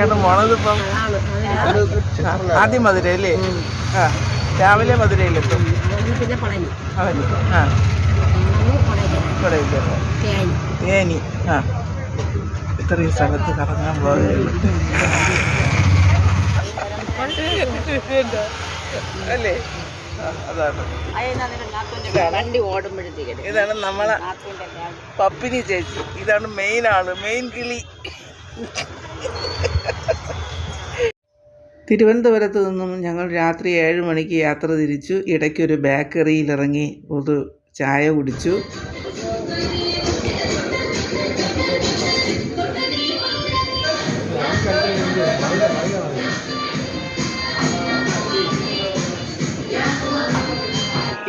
എവിടേക്കാണ് പോണത് ആദ്യം മധുര അല്ലേ ആ രാവിലെ മധുരയിലെത്തും പിന്നെ പളനി ആ. തേനി. ആ. ഇത്രയും സ്ഥലത്ത് കറങ്ങാൻ പോകുകയുള്ളൂ അല്ലേ? വണ്ടി ഓടുമ്പോഴത്തേക്കും ഇതാണ് നമ്മളെ പപ്പിനി ചേച്ചി. ഇതാണ് മെയിൻ ആൾ മെയിൻ കിളി. തിരുവനന്തപുരത്ത് നിന്നും ഞങ്ങൾ രാത്രി ഏഴ് മണിക്ക് യാത്ര തിരിച്ചു. ഇടയ്ക്കൊരു ബേക്കറിയിൽ ഇറങ്ങി ഒരു ചായ കുടിച്ചു.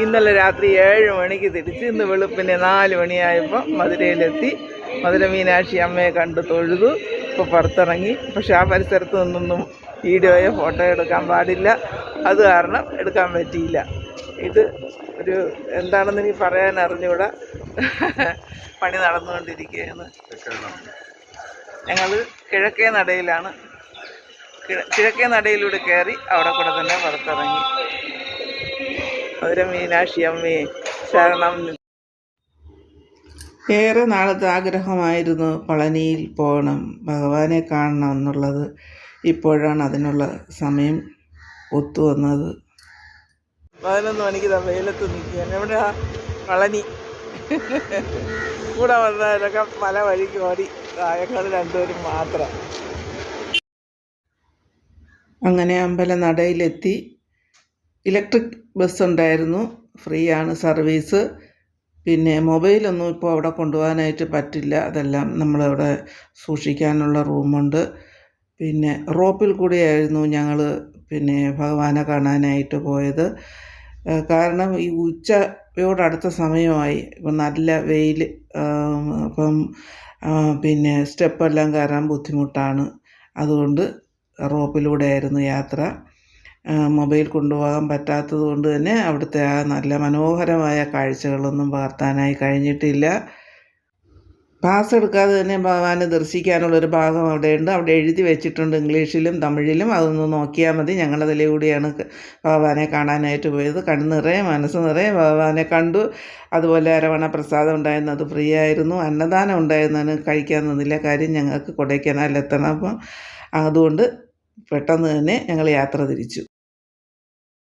ഇന്നലെ രാത്രി ഏഴ് മണിക്ക് തിരിച്ച് ഇന്ന് വെളുപ്പിന് നാല് മണിയായപ്പോൾ മധുരയിലെത്തി. മധുര മീനാക്ഷി അമ്മയെ കണ്ട് തൊഴുതു. ഇപ്പോൾ പുറത്തിറങ്ങി. പക്ഷെ ആ പരിസരത്ത് നിന്നൊന്നും വീഡിയോയോ ഫോട്ടോ എടുക്കാൻ പാടില്ല. അത് കാരണം എടുക്കാൻ പറ്റിയില്ല. ഇത് ഒരു എന്താണെന്ന് എനിക്ക് പറയാൻ അറിഞ്ഞൂടാ. പണി നടന്നുകൊണ്ടിരിക്കുകയാണ്. ഞങ്ങൾ കിഴക്കേ നടയിലാണ്. കിഴക്കേ നടയിലൂടെ കയറി അവിടെ കൂടെ തന്നെ പുറത്തിറങ്ങി. മീനാക്ഷി അമ്മയെ ശരണം. ഏറെ നാളത്തെ ആഗ്രഹമായിരുന്നു പളനിയിൽ പോകണം ഭഗവാനെ കാണണം എന്നുള്ളത്. ഇപ്പോഴാണ് അതിനുള്ള സമയം ഒത്തു ഒത്തുവന്നത് പതിനൊന്ന് മണിക്ക് വെയിലത്ത് നിൽക്കുകയാണ് എവിടെയാ? പളനി കൂടെ വന്നവരൊക്കെ പല വഴിക്ക് ഓടി. ഞങ്ങൾ രണ്ടുപേരും മാത്രം. അങ്ങനെ അമ്പല നടയിലെത്തി ഇലക്ട്രിക് ബസ് ഉണ്ടായിരുന്നു. ഫ്രീ ആണ് സർവീസ്. പിന്നെ മൊബൈലൊന്നും ഇപ്പോൾ അവിടെ കൊണ്ടുപോകാനായിട്ട് പറ്റില്ല. അതെല്ലാം നമ്മളവിടെ സൂക്ഷിക്കാനുള്ള റൂമുണ്ട്. പിന്നെ റോപ്പിൽ കൂടിയായിരുന്നു ഞങ്ങൾ പിന്നെ ഭഗവാനെ കാണാനായിട്ട് പോയത്. കാരണം ഈ ഉച്ചയോടടുത്ത സമയമായി. ഇപ്പം നല്ല വെയിൽ അപ്പം പിന്നെ സ്റ്റെപ്പെല്ലാം കയറാൻ ബുദ്ധിമുട്ടാണ്. അതുകൊണ്ട് റോപ്പിലൂടെയായിരുന്നു യാത്ര. മൊബൈൽ കൊണ്ടുപോകാൻ പറ്റാത്തത് കൊണ്ട് തന്നെ അവിടുത്തെ ആ നല്ല മനോഹരമായ കാഴ്ചകളൊന്നും പകർത്താനായി കഴിഞ്ഞിട്ടില്ല. പാസ് എടുക്കാതെ തന്നെ ഭഗവാനെ ദർശിക്കാനുള്ളൊരു ഭാഗം അവിടെയുണ്ട്. അവിടെ എഴുതി വെച്ചിട്ടുണ്ട് ഇംഗ്ലീഷിലും തമിഴിലും. അതൊന്ന് നോക്കിയാൽ മതി. ഞങ്ങളതിലൂടെയാണ് ഭഗവാനെ കാണാനായിട്ട് പോയത്. കണ്ണുനിറയെ മനസ്സ് നിറയെ ഭഗവാനെ കണ്ടു. അതുപോലെ അരവണ പ്രസാദം ഉണ്ടായിരുന്നു അത് ഫ്രീ ആയിരുന്നു അന്നദാനം ഉണ്ടായിരുന്നതിന് കഴിക്കാൻ നിന്നില്ല. കാര്യം ഞങ്ങൾക്ക് കൊടൈക്കനാലിലെത്തണം. അപ്പം അതുകൊണ്ട് പെട്ടെന്ന് തന്നെ ഞങ്ങൾ യാത്ര തിരിച്ചു.